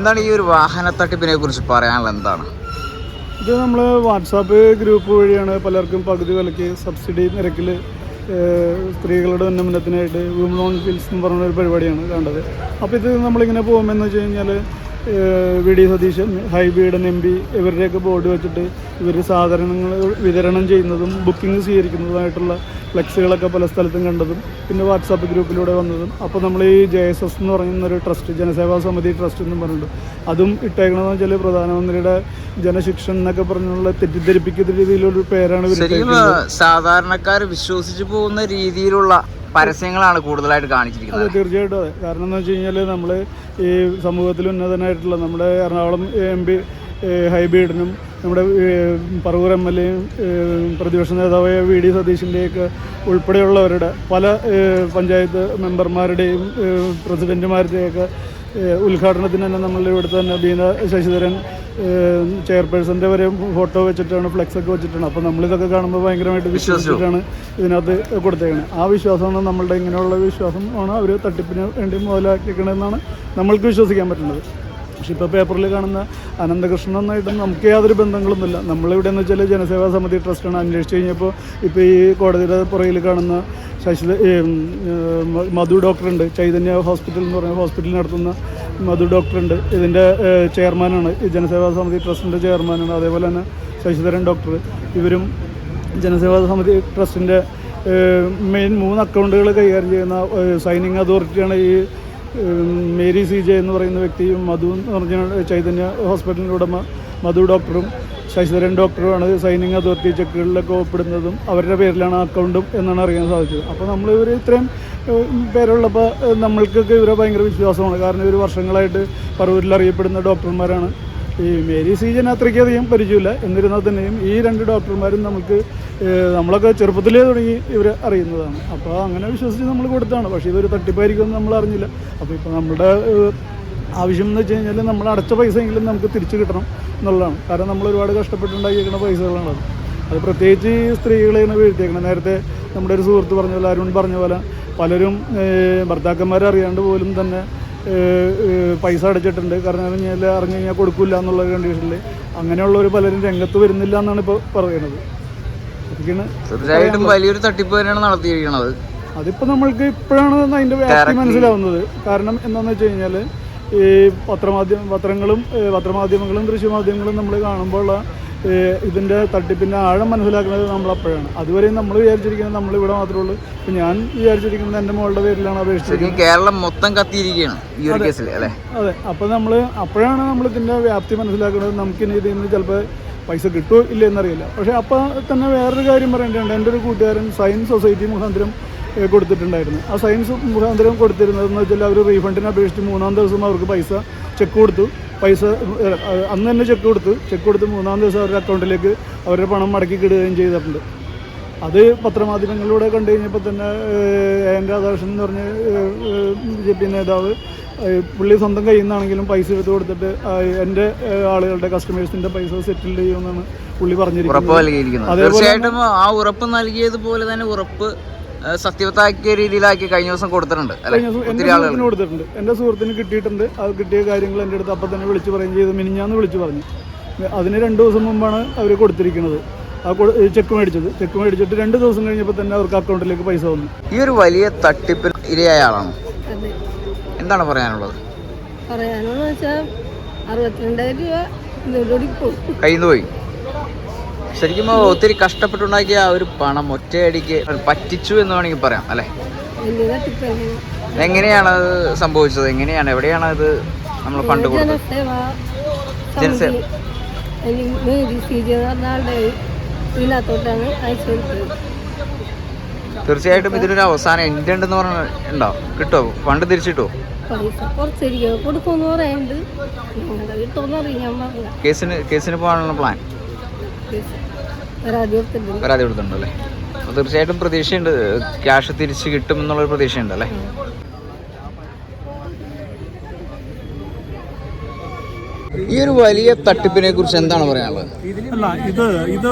എന്താണ് ഈ ഒരു വാഹന തട്ടിപ്പിനെ കുറിച്ച് പറയാനുള്ളത്? എന്താണ്? ഇത് നമ്മൾ വാട്സാപ്പ് ഗ്രൂപ്പ് വഴിയാണ് പലർക്കും പകുതി വിലയ്ക്ക് സബ്സിഡി നിരക്കിൽ സ്ത്രീകളുടെ ഉന്നമനത്തിനായിട്ട് വുമൺ ലോൺ ഫീൽസ് എന്ന് പറഞ്ഞ ഒരു പരിപാടിയാണ് കണ്ടത്. അപ്പോൾ ഇത് നമ്മളിങ്ങനെ പോകുമെന്ന് വെച്ച് കഴിഞ്ഞാൽ V D Satheesan Hibi Eden M P ഇവരുടെയൊക്കെ ബോർഡ് വെച്ചിട്ട് ഇവർ സാധനങ്ങൾ വിതരണം ചെയ്യുന്നതും ബുക്കിംഗ് സ്വീകരിക്കുന്നതുമായിട്ടുള്ള ഫ്ലെക്സുകളൊക്കെ പല സ്ഥലത്തും കണ്ടതും പിന്നെ വാട്സാപ്പ് ഗ്രൂപ്പിലൂടെ വന്നതും. അപ്പോൾ നമ്മൾ ഈ ജെ എസ് എസ് എന്ന് പറയുന്ന ഒരു ട്രസ്റ്റ് ജനസേവാ സമിതി ട്രസ്റ്റ് എന്നും പറഞ്ഞിട്ട് അതും ഇട്ടേക്കണമെന്ന് വെച്ചാൽ പ്രധാനമന്ത്രിയുടെ ജനശിക്ഷൺ എന്നൊക്കെ പറഞ്ഞുള്ള തെറ്റിദ്ധരിപ്പിക്കുന്ന രീതിയിലൊരു പേരാണ് സാധാരണക്കാർ വിശ്വസിച്ച് പോകുന്ന രീതിയിലുള്ള പരസ്യങ്ങളാണ് കൂടുതലായിട്ട് കാണിച്ചിരിക്കുന്നത്. അതെ തീർച്ചയായിട്ടും അതെ. കാരണം എന്ന് വെച്ച് കഴിഞ്ഞാൽ നമ്മൾ ഈ സമൂഹത്തിൽ ഉന്നതനായിട്ടുള്ള നമ്മുടെ എറണാകുളം എം പി ഹൈബീഡിനും നമ്മുടെ പറവൂർ എം എൽ എയും പ്രതിപക്ഷ നേതാവായ വി ഡി സതീഷിന്റെയൊക്കെ ഉൾപ്പെടെയുള്ളവരുടെ പല പഞ്ചായത്ത് മെമ്പർമാരുടെയും പ്രസിഡന്റുമാരുടെയൊക്കെ ഉദ്ഘാടനത്തിന് തന്നെ നമ്മളുടെ ഇവിടുത്തെ തന്നെ ബീന ശശിധരൻ ചെയർപേഴ്സന്റെ വരെ ഫോട്ടോ വെച്ചിട്ടാണ് ഫ്ലെക്സ് ഒക്കെ വെച്ചിട്ടാണ്. അപ്പോൾ നമ്മളിതൊക്കെ കാണുമ്പോൾ ഭയങ്കരമായിട്ട് വിശ്വസിച്ചിട്ടാണ് ഇതിനകത്ത് കൊടുത്തേക്കുന്നത് ആ വിശ്വാസമാണ് നമ്മളുടെ ഇങ്ങനെയുള്ള വിശ്വാസം ആണ് അവർ തട്ടിപ്പിന് വേണ്ടി മുതലാക്കിയിരിക്കണമെന്നാണ് നമ്മൾക്ക് വിശ്വസിക്കാൻ പറ്റുന്നത്. പക്ഷെ ഇപ്പോൾ പേപ്പറിൽ കാണുന്ന അനന്തകൃഷ്ണനായിട്ട് നമുക്ക് യാതൊരു ബന്ധങ്ങളൊന്നുമില്ല. നമ്മളിവിടെ എന്ന് വെച്ചാൽ ജനസേവാ സമിതി ട്രസ്റ്റാണ് അന്വേഷിച്ച് കഴിഞ്ഞപ്പോൾ ഇപ്പോൾ ഈ കോടതിയുടെ പുറകിൽ കാണുന്ന ശശി മധു ഡോക്ടറുണ്ട്. ചൈതന്യ ഹോസ്പിറ്റൽ എന്ന് പറയുന്ന ഹോസ്പിറ്റൽ നടത്തുന്ന മധു ഡോക്ടറുണ്ട്. ഇതിന്റെ ചെയർമാനാണ് ഈ ജനസേവാ സമിതി ട്രസ്റ്റിന്റെ ചെയർമാനാണ് അതേപോലെ തന്നെ ശശിധരൻ ഡോക്ടർ ഇവരും ജനസേവാ സമിതി ട്രസ്റ്റിന്റെ മെയിൻ മൂന്ന് അക്കൗണ്ടുകൾ കൈകാര്യം ചെയ്യുന്ന സൈനിങ് അതോറിറ്റിയാണ് ഈ മേരി സി ജെ എന്ന് പറയുന്ന വ്യക്തിയും മധു എന്ന് പറഞ്ഞ ചൈതന്യ ഹോസ്പിറ്റലിന്റെ ഉടമ മധു ഡോക്ടറും ശശിധരൻ ഡോക്ടറുമാണ് സൈനിങ് അതോറിറ്റി ചെക്കുകളിലൊക്കെ ഒപ്പിടുന്നതും അവരുടെ പേരിലാണ് അക്കൗണ്ടും എന്നാണ് അറിയാൻ സാധിച്ചത്. അപ്പോൾ നമ്മൾ ഇവർ ഇത്രയും പേരുള്ളപ്പോൾ നമ്മൾക്കൊക്കെ ഇവരെ ഭയങ്കര വിശ്വാസമാണ്. കാരണം ഇവർ വർഷങ്ങളായിട്ട് പറവൂരിൽ അറിയപ്പെടുന്ന ഡോക്ടർമാരാണ്. ഈ മേരി സീജൻ അത്രയ്ക്കധികം പരിചയമില്ല. എന്നിരുന്നാൽ തന്നെയും ഈ രണ്ട് ഡോക്ടർമാരും നമുക്ക് നമ്മളൊക്കെ ചെറുപ്പത്തിലേ തുടങ്ങി ഇവർ അറിയുന്നതാണ്. അപ്പോൾ അങ്ങനെ വിശ്വസിച്ച് നമ്മൾ കൊടുത്താണ്. പക്ഷേ ഇതൊരു തട്ടിപ്പായിരിക്കുമെന്ന് നമ്മൾ അറിഞ്ഞില്ല. അപ്പോൾ ഇപ്പോൾ നമ്മുടെ ആവശ്യം എന്ന് വെച്ച് കഴിഞ്ഞാൽ നമ്മൾ അടച്ച പൈസ എങ്കിലും നമുക്ക് തിരിച്ചു കിട്ടണം എന്നുള്ളതാണ്. കാരണം നമ്മൾ ഒരുപാട് കഷ്ടപ്പെട്ടുണ്ടാക്കിയിരിക്കുന്ന പൈസകളാണ് അത്. അത് പ്രത്യേകിച്ച് സ്ത്രീകളെയാണ് വീഴ്ത്തിയേക്കണം. നേരത്തെ നമ്മുടെ ഒരു സുഹൃത്ത് പറഞ്ഞ പോലെ അരുൺ പറഞ്ഞ പോലെ പലരും ഭർത്താക്കന്മാരെ അറിയാണ്ട് പോലും തന്നെ പൈസ അടച്ചിട്ടുണ്ട്. കാരണം എന്ന് കഴിഞ്ഞാൽ അറിഞ്ഞു കഴിഞ്ഞാൽ കൊടുക്കില്ല എന്നുള്ള കണ്ടീഷനിൽ അങ്ങനെയുള്ളവർ പലരും രംഗത്ത് വരുന്നില്ല എന്നാണ് ഇപ്പോൾ പറയുന്നത്. തീർച്ചയായിട്ടും വലിയൊരു തട്ടിപ്പ് തന്നെയാണ് നടത്തിയിരിക്കുന്നത് അതിപ്പോ നമ്മൾക്ക് ഇപ്പോഴാണ് അതിന്റെ വ്യാപ്തി മനസ്സിലാവുന്നത്. കാരണം എന്താണെന്ന് വെച്ച് കഴിഞ്ഞാൽ ഈ പത്രമാധ്യമ പത്രങ്ങളും പത്രമാധ്യമങ്ങളും ദൃശ്യമാധ്യമങ്ങളും നമ്മൾ കാണുമ്പോൾ ഇതിന്റെ തട്ടിപ്പിന്റെ ആഴം മനസ്സിലാക്കുന്നത് നമ്മൾ അപ്പോഴാണ് അതുവരെയും നമ്മൾ വിചാരിച്ചിരിക്കുന്നത് നമ്മൾ ഇവിടെ മാത്രമേ ഉള്ളൂ. ഇപ്പം ഞാൻ വിചാരിച്ചിരിക്കുന്നത് എന്റെ മോളുടെ പേരിലാണ് അപേക്ഷിച്ചത് കേരളം മൊത്തം കത്തിയിരിക്കുകയാണ് ഈ ഒരു കേസിൽ അല്ലേ? അതെ. അപ്പോൾ നമ്മൾ അപ്പോഴാണ് നമ്മൾ ഇതിന്റെ വ്യാപ്തി മനസ്സിലാക്കുന്നത്. നമുക്കിനി ഇതിൽ നിന്ന് ചിലപ്പോൾ പൈസ കിട്ടുമോ ഇല്ല എന്നറിയില്ല. പക്ഷേ അപ്പോൾ തന്നെ വേറൊരു കാര്യം പറയേണ്ടതുണ്ട്. എന്റെ ഒരു കൂട്ടുകാരൻ സയൻസ് സൊസൈറ്റി മുഖാന്തരം കൊടുത്തിട്ടുണ്ടായിരുന്നു. ആ സയൻസ് മുഖാന്തരം കൊടുത്തിരുന്നതെന്ന് വെച്ചാൽ അവർ റീഫണ്ടിന് അപേക്ഷിച്ച് മൂന്നാം ദിവസം അവർക്ക് പൈസ ചെക്ക് കൊടുത്തു. പൈസ അന്ന് തന്നെ ചെക്ക് കൊടുത്തു. ചെക്ക് കൊടുത്ത് മൂന്നാം ദിവസം അവരുടെ അക്കൗണ്ടിലേക്ക് അവരുടെ പണം മടക്കി കിടുകയും ചെയ്തിട്ടുണ്ട്. അത് പത്രമാധ്യമങ്ങളിലൂടെ കണ്ടു കഴിഞ്ഞപ്പോൾ തന്നെ എൻ രാധാകൃഷ്ണൻ എന്ന് പറഞ്ഞ ബി ജെ പി നേതാവ് പുള്ളി സ്വന്തം കയ്യിൽ നിന്നാണെങ്കിലും പൈസ എടുത്ത് കൊടുത്തിട്ട് എന്റെ എന്റെ ആളുകളുടെ കസ്റ്റമേഴ്സിന്റെ പൈസ സെറ്റിൽ ചെയ്യുമെന്നാണ് പുള്ളി പറഞ്ഞിരിക്കുന്നത്. തീർച്ചയായിട്ടും ആ ഉറപ്പ് നൽകിയതുപോലെ തന്നെ ഉറപ്പ് സത്യവത്താക്കിയ രീതിയിലാക്കി കഴിഞ്ഞ ദിവസം കൊടുത്തിട്ടുണ്ട് കൊടുത്തിട്ടുണ്ട്. എന്റെ സുഹൃത്തിന് കിട്ടിയിട്ടുണ്ട്. അത് കിട്ടിയ കാര്യങ്ങൾ എന്റെ അടുത്ത് അപ്പം തന്നെ വിളിച്ചു പറയുകയും ചെയ്തു. മിനിഞ്ഞാന്ന് വിളിച്ചു പറഞ്ഞു. അതിന് രണ്ട് ദിവസം മുമ്പാണ് അവർ കൊടുത്തിരിക്കുന്നത്. ആ ചെക്ക് മേടിച്ചത്. ചെക്ക് മേടിച്ചിട്ട് രണ്ട് ദിവസം കഴിഞ്ഞപ്പോൾ തന്നെ അവർക്ക് അക്കൗണ്ടിലേക്ക് പൈസ വന്നു. ഈ ഒരു വലിയ തട്ടിപ്പിൽ ഇരയായ ആളാണ്. എന്താണ് പറയാനുള്ളത്? പറയാനെന്ന് വെച്ചാൽ അറുപത്തിരണ്ടായിരം രൂപ ഇതോടുകൂടി പോകും കയ്യിൽ നിന്ന് പോയി. ശരിക്കും ഒത്തിരി കഷ്ടപ്പെട്ടുണ്ടാക്കിയ ആ ഒരു പണം ഒറ്റയടിക്ക് പറ്റിച്ചു എന്ന് വേണമെങ്കിൽ പറയാം അല്ലെ? എങ്ങനെയാണ് അത് സംഭവിച്ചത്? എങ്ങനെയാണ്? എവിടെയാണ് അത് നമ്മൾ ഫണ്ട് കൊടുത്തത്? ജനസേവ തീർച്ചയായിട്ടും ഇതിനൊരു അവസാനം എന്റെ ഉണ്ടെന്ന് പറഞ്ഞ ഉണ്ടോ? കിട്ടോ ഫണ്ട് തിരിച്ചിട്ടോ പൈസ കുറച്ചിരിക്കും കൊടുക്കുമെന്ന് പറയുന്നുണ്ട്. ഞങ്ങളുടെ കിട്ടുമെന്ന് അറിയാൻ കേസിന് കേസിന് പോകാനുള്ള പ്ലാൻ പരാതി കൊടുത്തിട്ടുണ്ട്. പരാതി കൊടുത്തിട്ടുണ്ടല്ലേ തീർച്ചയായിട്ടും പ്രതീക്ഷയുണ്ട്. ക്യാഷ് തിരിച്ച് കിട്ടും എന്നുള്ളൊരു പ്രതീക്ഷയുണ്ട് ഈ ഒരു വലിയ തട്ടിപ്പിനെ കുറിച്ച് എന്താണ് പറയാനുള്ളത്? അല്ല ഇത് ഇത്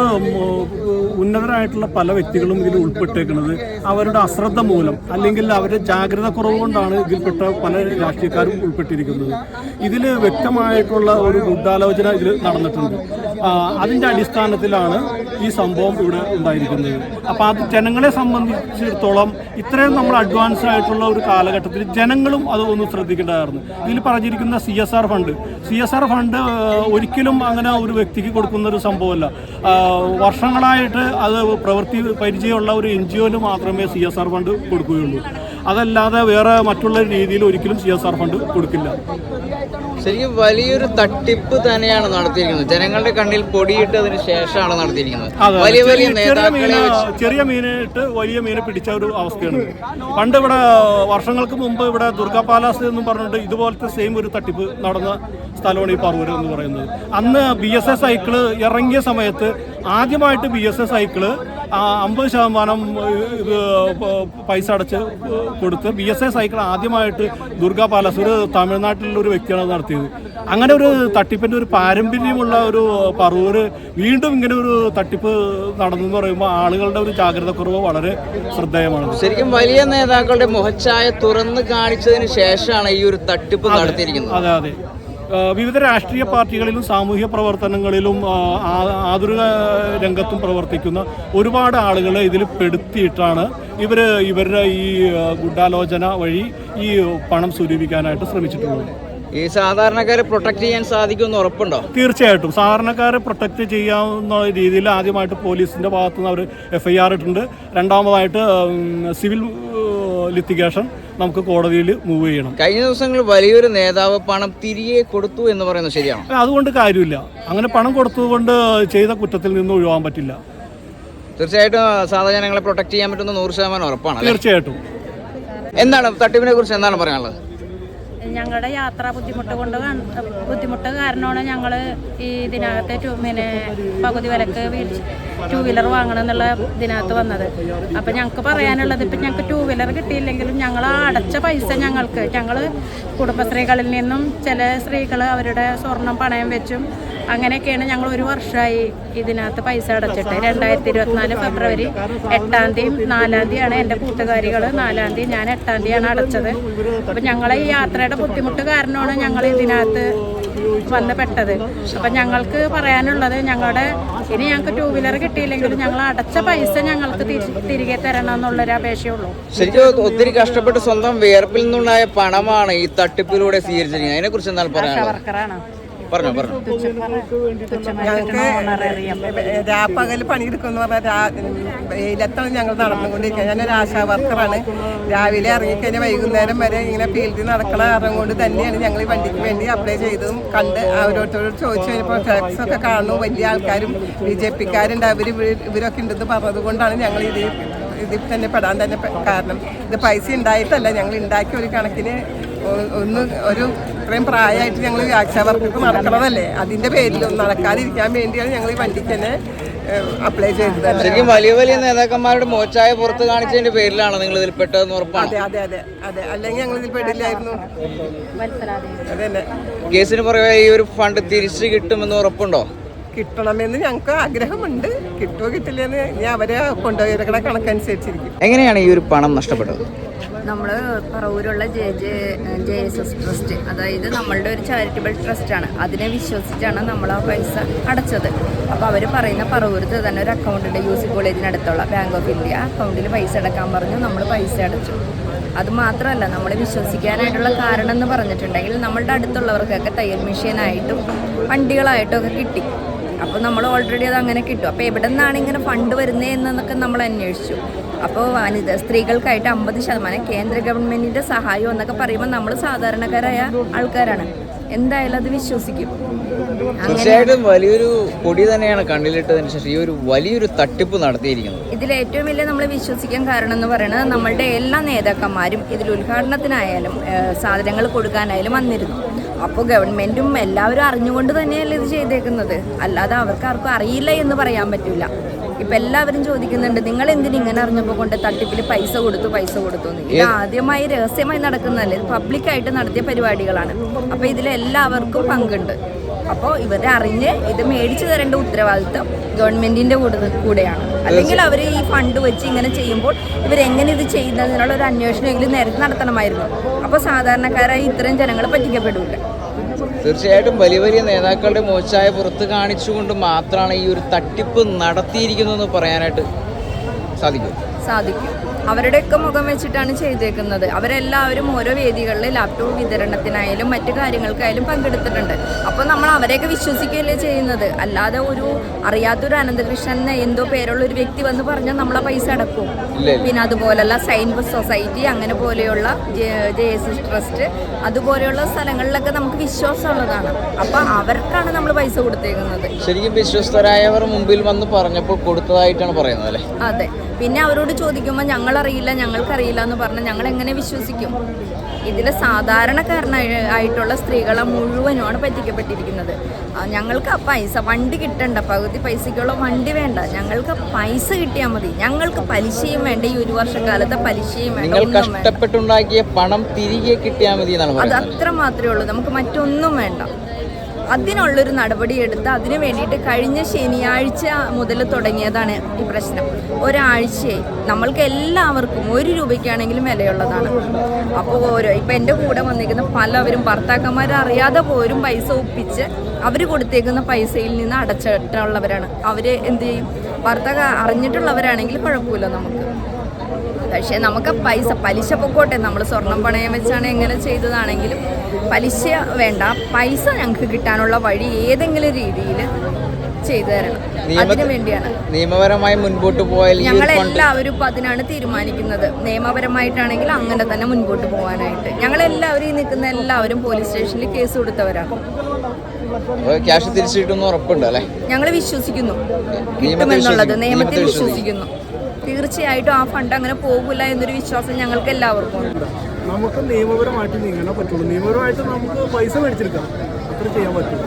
ഉന്നതരായിട്ടുള്ള പല വ്യക്തികളും ഇതിൽ ഉൾപ്പെട്ടേക്കുന്നത് അവരുടെ അശ്രദ്ധ മൂലം അല്ലെങ്കിൽ അവരുടെ ജാഗ്രത കുറവ് കൊണ്ടാണ് ഇതിൽപ്പെട്ട പല രാഷ്ട്രീയക്കാരും ഉൾപ്പെട്ടിരിക്കുന്നത്. ഇതിൽ വ്യക്തമായിട്ടുള്ള ഒരു ഗൂഢാലോചന ഇതിൽ നടന്നിട്ടുണ്ട്. അതിന്റെ അടിസ്ഥാനത്തിലാണ് ഈ സംഭവം ഇവിടെ ഉണ്ടായിരിക്കുന്നത്. അപ്പോൾ അത് ജനങ്ങളെ സംബന്ധിച്ചിടത്തോളം ഇത്രയും നമ്മൾ അഡ്വാൻസ് ആയിട്ടുള്ള ഒരു കാലഘട്ടത്തിൽ ജനങ്ങളും അത് ഒന്ന് ശ്രദ്ധിക്കേണ്ടതായിരുന്നു. ഇതിൽ പറഞ്ഞിരിക്കുന്ന C S R fund C S R fund ഒരിക്കലും അങ്ങനെ ഒരു വ്യക്തിക്ക് കൊടുക്കുന്ന ഒരു സംഭവമല്ല. വർഷങ്ങളായിട്ട് അത് പ്രവൃത്തി പരിചയമുള്ള ഒരു എൻ ജി ഒന് മാത്രമേ സി എസ് ആർ ഫണ്ട് കൊടുക്കുകയുള്ളൂ. അതല്ലാതെ വേറെ മറ്റുള്ള രീതിയിൽ ഒരിക്കലും സി എസ് ആർ ഫണ്ട് കൊടുക്കില്ല. ശരിക്കും വലിയൊരു തട്ടിപ്പ് തന്നെയാണ് നടത്തിയിരിക്കുന്നത്. ജനങ്ങളുടെ കണ്ണിൽ പൊടിയിട്ടതിന് ശേഷമാണ് നടത്തിയിരിക്കുന്നത്. വലിയ വലിയ ചെറിയ- ചെറിയ നേതാക്കളെ മീന് മീനിട്ട് വലിയ മീനെ പിടിച്ച ഒരു അവസ്ഥയാണ്. പണ്ട് ഇവിടെ വർഷങ്ങൾക്ക് മുമ്പ് ഇവിടെ ദുർഗാ പാലാസ് എന്നും പറഞ്ഞിട്ട് ഇതുപോലത്തെ സെയിം ഒരു തട്ടിപ്പ് നടന്ന സ്ഥലമാണ് ഈ പറവൂർ എന്ന് പറയുന്നത്. അന്ന് ബി എസ് എസ് സൈക്കിൾ ഇറങ്ങിയ സമയത്ത് ആദ്യമായിട്ട് ബി എസ് എസ് സൈക്കിൾ അമ്പത് ശതമാനം ഇത് പൈസ അടച്ച് കൊടുത്ത് ബി എസ് എ സൈക്കിൾ ആദ്യമായിട്ട് ദുർഗാ പാലസ് ഒരു തമിഴ്നാട്ടിലുള്ള ഒരു വ്യക്തിയാണ് നടത്തിയത്. അങ്ങനെ ഒരു തട്ടിപ്പിന്റെ ഒരു പാരമ്പര്യമുള്ള ഒരു പറവൂര് വീണ്ടും ഇങ്ങനെ ഒരു തട്ടിപ്പ് നടന്നു എന്ന് പറയുമ്പോൾ ആളുകളുടെ ഒരു ജാഗ്രത കുറവ് വളരെ ശ്രദ്ധേയമാണ്. ശരിക്കും വലിയ നേതാക്കളുടെ മുഖച്ഛായ തുറന്ന് കാണിച്ചതിന് ശേഷമാണ് ഈ ഒരു തട്ടിപ്പ് നടത്തിയിരിക്കുന്നത്. അതെ അതെ. വിവിധ രാഷ്ട്രീയ പാർട്ടികളിലും സാമൂഹ്യ പ്രവർത്തനങ്ങളിലും ആതുര രംഗത്തും പ്രവർത്തിക്കുന്ന ഒരുപാട് ആളുകളെ ഇതിൽ പെടുത്തിയിട്ടാണ് ഇവർ ഇവരുടെ ഈ ഗുഡാലോചന വഴി ഈ പണം സ്വരൂപിക്കാനായിട്ട് ശ്രമിച്ചിട്ടുള്ളത്. ഈ സാധാരണക്കാരെ പ്രൊട്ടക്ട് ചെയ്യാൻ സാധിക്കുമെന്ന് ഉറപ്പുണ്ടോ? തീർച്ചയായിട്ടും. സാധാരണക്കാരെ പ്രൊട്ടക്ട് ചെയ്യാവുന്ന രീതിയിൽ ആദ്യമായിട്ട് പോലീസിന്റെ ഭാഗത്തുനിന്ന് അവർ എഫ്ഐആർ ഇട്ടിട്ടുണ്ട്. രണ്ടാമതായിട്ട് സിവിൽ ലിത്തിഗേഷൻ നമുക്ക് കോടതിയിൽ മൂവ് ചെയ്യണം. കഴിഞ്ഞ ദിവസങ്ങളിൽ വലിയൊരു നേതാവ് പണം തിരികെ കൊടുത്തു എന്ന് പറയുന്നത് ശരിയാണ്? അതുകൊണ്ട് കാര്യമില്ല. അങ്ങനെ പണം കൊടുത്തതുകൊണ്ട് ചെയ്ത കുറ്റത്തിൽ നിന്ന് ഒഴിവാൻ പറ്റില്ല. തീർച്ചയായിട്ടും സാധാരണ പ്രൊട്ടക്ട് ചെയ്യാൻ പറ്റുന്ന നൂറ് ശതമാനം ഉറപ്പാണ് തീർച്ചയായിട്ടും. എന്താണ് തട്ടിപ്പിനെ കുറിച്ച് എന്താണ് പറയാനുള്ളത്? ഞങ്ങളുടെ യാത്ര ബുദ്ധിമുട്ട് കൊണ്ട് കാണ്- ബുദ്ധിമുട്ട് കാരണമാണ് ഞങ്ങൾ ഈ ഇതിനകത്ത് ടു പിന്നെ പകുതി വിലക്ക് ടൂ വീലർ വാങ്ങണം എന്നുള്ള ഇതിനകത്ത് വന്നത്. അപ്പം ഞങ്ങൾക്ക് പറയാനുള്ളത് ഇപ്പം ഞങ്ങൾക്ക് ടൂ വീലർ കിട്ടിയില്ലെങ്കിലും ഞങ്ങൾ അടച്ച പൈസ ഞങ്ങൾക്ക്. ഞങ്ങൾ കുടുംബശ്രീകളിൽ നിന്നും ചില സ്ത്രീകൾ അവരുടെ സ്വർണം പണയം വെച്ചും അങ്ങനെയൊക്കെയാണ് ഞങ്ങൾ ഒരു വർഷമായി ഇതിനകത്ത് പൈസ അടച്ചിട്ട്. രണ്ടായിരത്തി ഇരുപത്തിനാല് ഫെബ്രുവരി എട്ടാം തീയതി നാലാം തീയതിയാണ് എന്റെ കൂട്ടുകാരികൾ നാലാം തീയതി ഞാൻ എട്ടാം തീയതിയാണ് അടച്ചത്. അപ്പം ഞങ്ങളെ ഈ യാത്രയുടെ ബുദ്ധിമുട്ട് കാരണമാണ് ഞങ്ങൾ ഇതിനകത്ത് വന്ന് പെട്ടത്. അപ്പം ഞങ്ങൾക്ക് പറയാനുള്ളത് ഞങ്ങളുടെ ഇനി ഞങ്ങൾക്ക് ടൂ വീലർ കിട്ടിയില്ലെങ്കിലും ഞങ്ങൾ അടച്ച പൈസ ഞങ്ങൾക്ക് തിരികെ തരണം എന്നുള്ളൊരു അപേക്ഷയുള്ളൂ ശരിക്കും ഒത്തിരി കഷ്ടപ്പെട്ട് സ്വന്തം വിയർപ്പിൽ നിന്നുണ്ടായ പണമാണ് ഈ തട്ടിപ്പിലൂടെ സ്വീകരിച്ചിരിക്കുന്നത്. അതിനെ കുറിച്ച് എന്താണ് പറയാനുള്ളത്? വർക്കറാണ് പറഞ്ഞോ പറഞ്ഞോ. രാപ്പകൽ പണിയെടുക്കുമെന്ന് പറഞ്ഞാൽ വെയിലത്താണ് ഞങ്ങൾ നടന്നുകൊണ്ടിരിക്കുക ഞാനൊരു ആശാ വർക്കറാണ്. രാവിലെ ഇറങ്ങിക്കഴിഞ്ഞാൽ വൈകുന്നേരം വരെ ഇങ്ങനെ ഫീൽഡിൽ നടക്കണ കാരണം കൊണ്ട് തന്നെയാണ് ഞങ്ങൾ ഈ വണ്ടിക്ക് വേണ്ടി അപ്ലൈ ചെയ്തതും കണ്ട് അവരോട്ടോട് ചോദിച്ചു കഴിഞ്ഞപ്പോൾ ഫ്ലാക്സ് ഒക്കെ കാണുന്നു. വലിയ ആൾക്കാരും ബി ജെ പിക്കാരുണ്ട്. അവർ ഇവരൊക്കെ ഉണ്ടെന്ന് പറഞ്ഞത് കൊണ്ടാണ് ഞങ്ങൾ ഇത് ഇതിൽ തന്നെ പെടാൻ തന്നെ കാരണം ഇത് പൈസ ഉണ്ടായിട്ടല്ല. ഞങ്ങൾ ഉണ്ടാക്കിയ ഒരു കണക്കിന് ഒന്ന് ഒരു ഇത്രയും പ്രായമായിട്ട് ഞങ്ങൾ ആശാവർക്കൊക്കെ നടക്കണതല്ലേ? അതിന്റെ പേരിൽ ഒന്ന് നടക്കാതിരിക്കാൻ വേണ്ടിയാണ് ഞങ്ങൾ ഈ വണ്ടിക്ക് തന്നെ അപ്ലൈ ചെയ്തത്. ശരിക്കും വലിയ വലിയ നേതാക്കന്മാരുടെ മോച്ചായ പുറത്ത് കാണിച്ചതിന്റെ പേരിലാണ് നിങ്ങൾ ഇതിൽ പെട്ടതെന്ന് ഉറപ്പാണ്? അതെ അതെ അതെ അതെ. അല്ലെങ്കിൽ ഞങ്ങൾ ഇതിൽ പെടില്ലായിരുന്നു. അതെ തന്നെ കേസിന് പുറകെ ഈ ഒരു ഫണ്ട് തിരിച്ചു കിട്ടുമെന്ന് ഉറപ്പുണ്ടോ? കിട്ടണമെന്ന് ഞങ്ങൾക്ക് ആഗ്രഹമുണ്ട്. കിട്ടുമോ കിട്ടില്ലെന്ന് ഇനി അവരെ കൊണ്ടുപോയി കണക്കനുസരിച്ചിരിക്കും. എങ്ങനെയാണ് ഈ ഒരു പണം നഷ്ടപ്പെട്ടത്? നമ്മൾ പറവൂരുള്ള J J J S S trust. അതായത് നമ്മളുടെ ഒരു ചാരിറ്റബിൾ ട്രസ്റ്റാണ് അതിനെ വിശ്വസിച്ചാണ് നമ്മൾ ആ പൈസ അടച്ചത്. അപ്പോൾ അവർ പറയുന്ന പറവൂരത്ത് തന്നെ ഒരു അക്കൗണ്ട് ഉണ്ട് യു സി കോളേജിനടുത്തുള്ള ബാങ്ക് ഓഫ് ഇന്ത്യ അക്കൗണ്ടിൽ പൈസ അടക്കാൻ പറഞ്ഞു നമ്മൾ പൈസ അടച്ചു. അത് മാത്രമല്ല നമ്മൾ വിശ്വസിക്കാനായിട്ടുള്ള കാരണം എന്ന് പറഞ്ഞിട്ടുണ്ടെങ്കിൽ നമ്മളുടെ അടുത്തുള്ളവർക്കൊക്കെ തയ്യൽ മെഷീനായിട്ടും വണ്ടികളായിട്ടും ഒക്കെ കിട്ടി. അപ്പോൾ നമ്മൾ ഓൾറെഡി അത് അങ്ങനെ കിട്ടും. അപ്പോൾ എവിടെ നിന്നാണ് ഇങ്ങനെ ഫണ്ട് വരുന്നത് എന്നൊക്കെ നമ്മൾ അന്വേഷിച്ചു. അപ്പോൾ വനിത സ്ത്രീകൾക്കായിട്ട് അമ്പത് ശതമാനം കേന്ദ്ര ഗവൺമെന്റിന്റെ സഹായം എന്നൊക്കെ പറയുമ്പോൾ നമ്മൾ സാധാരണക്കാരായ ആൾക്കാരാണ്. എന്തായാലും അത് വിശ്വസിക്കും. തീർച്ചയായിട്ടും വലിയൊരു പൊടി തന്നെയാണ് കണ്ണിലിട്ടതിന് ശേഷം ഈ ഒരു വലിയൊരു തട്ടിപ്പ് നടത്തിയിരിക്കുന്നത്. ഇതിൽ ഏറ്റവും വലിയ നമ്മൾ വിശ്വസിക്കാൻ കാരണം എന്ന് പറയുന്നത് നമ്മളുടെ എല്ലാ നേതാക്കന്മാരും ഇതിൽ ഉദ്ഘാടനത്തിനായാലും സാധനങ്ങൾ കൊടുക്കാനായാലും വന്നിരുന്നു. അപ്പോൾ ഗവൺമെന്റും എല്ലാവരും അറിഞ്ഞുകൊണ്ട് തന്നെയല്ലേ ഇത് ചെയ്തേക്കുന്നത്. അല്ലാതെ അവർക്ക് ആർക്കും അറിയില്ല എന്ന് പറയാൻ പറ്റില്ല ഇപ്പം എല്ലാവരും ചോദിക്കുന്നുണ്ട് നിങ്ങൾ എന്തിനു ഇങ്ങനെ അറിഞ്ഞപ്പോൾ കൊണ്ട് തട്ടിപ്പിൽ പൈസ കൊടുത്തു പൈസ കൊടുത്തു? എന്ന്. ഇത് ആദ്യമായി രഹസ്യമായി നടക്കുന്നതല്ലേ? ഇത് പബ്ലിക്കായിട്ട് നടത്തിയ പരിപാടികളാണ്. അപ്പോൾ ഇതിലെല്ലാവർക്കും പങ്കുണ്ട്. അപ്പോൾ ഇവരെ അറിഞ്ഞ് ഇത് മേടിച്ചു തരേണ്ട ഉത്തരവാദിത്തം ഗവൺമെന്റിന്റെ കൂടെ കൂടെയാണ്. അല്ലെങ്കിൽ അവർ ഈ ഫണ്ട് വെച്ച് ഇങ്ങനെ ചെയ്യുമ്പോൾ ഇവരെങ്ങനെ ഇത് ചെയ്യുന്നതിനുള്ള ഒരു അന്വേഷണം എങ്കിലും നേരത്തെ നടത്തണമായിരുന്നു. അപ്പോൾ സാധാരണക്കാരായി ഇത്രയും ജനങ്ങൾ പറ്റിക്കപ്പെടില്ല തീർച്ചയായിട്ടും വലിയ വലിയ നേതാക്കളുടെ മോശമായ പുറത്ത് കാണിച്ചുകൊണ്ട് മാത്രമാണ് ഈ ഒരു തട്ടിപ്പ് നടത്തിയിരിക്കുന്നതെന്ന് പറയാനായിട്ട് സാധിക്കും. സാധിക്കും. അവരുടെയൊക്കെ മുഖം വെച്ചിട്ടാണ് ചെയ്തേക്കുന്നത്. അവരെല്ലാവരും ഓരോ വേദികളിൽ ലാപ്ടോപ്പ് വിതരണത്തിനായാലും മറ്റു കാര്യങ്ങൾക്കായാലും പങ്കെടുത്തിട്ടുണ്ട്. അപ്പോൾ നമ്മൾ അവരെയൊക്കെ വിശ്വസിക്കുകയല്ലേ ചെയ്യുന്നത്? അല്ലാതെ ഒരു അറിയാത്തൊരു അനന്തകൃഷ്ണൻ എന്തോ പേരുള്ള ഒരു വ്യക്തി വന്ന് പറഞ്ഞാൽ നമ്മളെ പൈസ അടക്കും. പിന്നെ അതുപോലെയുള്ള സൈൻ സൊസൈറ്റി അങ്ങനെ പോലെയുള്ള ജെ എസ് എസ് ട്രസ്റ്റ് അതുപോലെയുള്ള സ്ഥലങ്ങളിലൊക്കെ നമുക്ക് വിശ്വാസമുള്ളതാണ്. അപ്പോൾ അവർക്കാണ് നമ്മൾ പൈസ കൊടുത്തേക്കുന്നത്. ശരിക്കും വിശ്വസ്തരായവർ മുമ്പിൽ വന്ന് പറഞ്ഞപ്പോൾ കൊടുത്തതായിട്ടാണ് പറയുന്നത് അല്ലേ? അതെ. പിന്നെ അവരോട് ചോദിക്കുമ്പോൾ ഞങ്ങളറിയില്ല ഞങ്ങൾക്കറിയില്ല എന്ന് പറഞ്ഞാൽ ഞങ്ങൾ എങ്ങനെ വിശ്വസിക്കും ഇതിൽ സാധാരണക്കാരനായ ആയിട്ടുള്ള സ്ത്രീകളെ മുഴുവനുമാണ് പറ്റിക്കപ്പെട്ടിരിക്കുന്നത്. ഞങ്ങൾക്ക് ആ പൈസ വണ്ടി കിട്ടണ്ട പകുതി പൈസയ്ക്കുള്ള വണ്ടി വേണ്ട. ഞങ്ങൾക്ക് പൈസ കിട്ടിയാൽ മതി. ഞങ്ങൾക്ക് പലിശയും വേണ്ട ഈ ഒരു വർഷക്കാലത്തെ പലിശയും വേണ്ട കഷ്ടപ്പെട്ടുണ്ടാക്കിയ പണം തിരികെ കിട്ടിയാൽ മതി അത് അത്ര മാത്രമേ ഉള്ളൂ. നമുക്ക് മറ്റൊന്നും വേണ്ട. അതിനുള്ളൊരു നടപടി എടുത്ത് അതിനു വേണ്ടിയിട്ട് കഴിഞ്ഞ ശനിയാഴ്ച മുതൽ തുടങ്ങിയതാണ് ഈ പ്രശ്നം. ഒരാഴ്ചയായി. നമ്മൾക്ക് എല്ലാവർക്കും ഒരു രൂപയ്ക്കാണെങ്കിലും വിലയുള്ളതാണ്. അപ്പോൾ ഓരോ ഇപ്പം എന്റെ കൂടെ വന്നിരിക്കുന്ന പലവരും ഭർത്താക്കന്മാർ അറിയാതെ പോലും പൈസ ഒപ്പിച്ച് അവർ കൊടുത്തേക്കുന്ന പൈസയിൽ നിന്ന് അടച്ചിട്ടുള്ളവരാണ്. അവർ എന്ത് ചെയ്യും? ഭർത്താക്ക അറിഞ്ഞിട്ടുള്ളവരാണെങ്കിൽ കുഴപ്പമില്ല നമുക്ക്. പക്ഷേ നമുക്ക് പൈസ പലിശ പൊക്കോട്ടെ. നമ്മൾ സ്വർണം പണയം വെച്ചാണ് എങ്ങനെ ചെയ്തതാണെങ്കിലും പലിശ വേണ്ട. പൈസ ഞങ്ങൾക്ക് കിട്ടാനുള്ള വഴി ഏതെങ്കിലും രീതിയിൽ ചെയ്തു തരണം. അതിനു വേണ്ടിയാണ്. നിയമപരമായി മുൻപോട്ട് പോയാൽ ഞങ്ങൾ എല്ലാവരും ഇപ്പൊ അതിനാണ് തീരുമാനിക്കുന്നത്. നിയമപരമായിട്ടാണെങ്കിൽ അങ്ങനെ തന്നെ മുൻപോട്ട് പോകാനായിട്ട്. ഞങ്ങളെല്ലാവരും ഈ നിൽക്കുന്ന എല്ലാവരും പോലീസ് സ്റ്റേഷനിൽ കേസ് കൊടുത്തവരാണ്. ക്യാഷ് തിരിച്ചു കിട്ടുമെന്ന് ഉറപ്പുണ്ട് അല്ലേ? ഞങ്ങൾ വിശ്വസിക്കുന്നു. കിട്ടുമെന്നുള്ളത് നിയമത്തിൽ വിശ്വസിക്കുന്നു. തീർച്ചയായിട്ടും ആ ഫണ്ട് അങ്ങനെ പോകില്ല എന്നൊരു വിശ്വാസം ഞങ്ങൾക്ക് എല്ലാവർക്കും നമുക്ക് നിയമപരമായിട്ട് നീങ്ങാനേ പറ്റുള്ളൂ. നിയമപരമായിട്ട് നമുക്ക് പൈസ മേടിച്ചെടുക്കാം. അത്ര ചെയ്യാൻ പറ്റും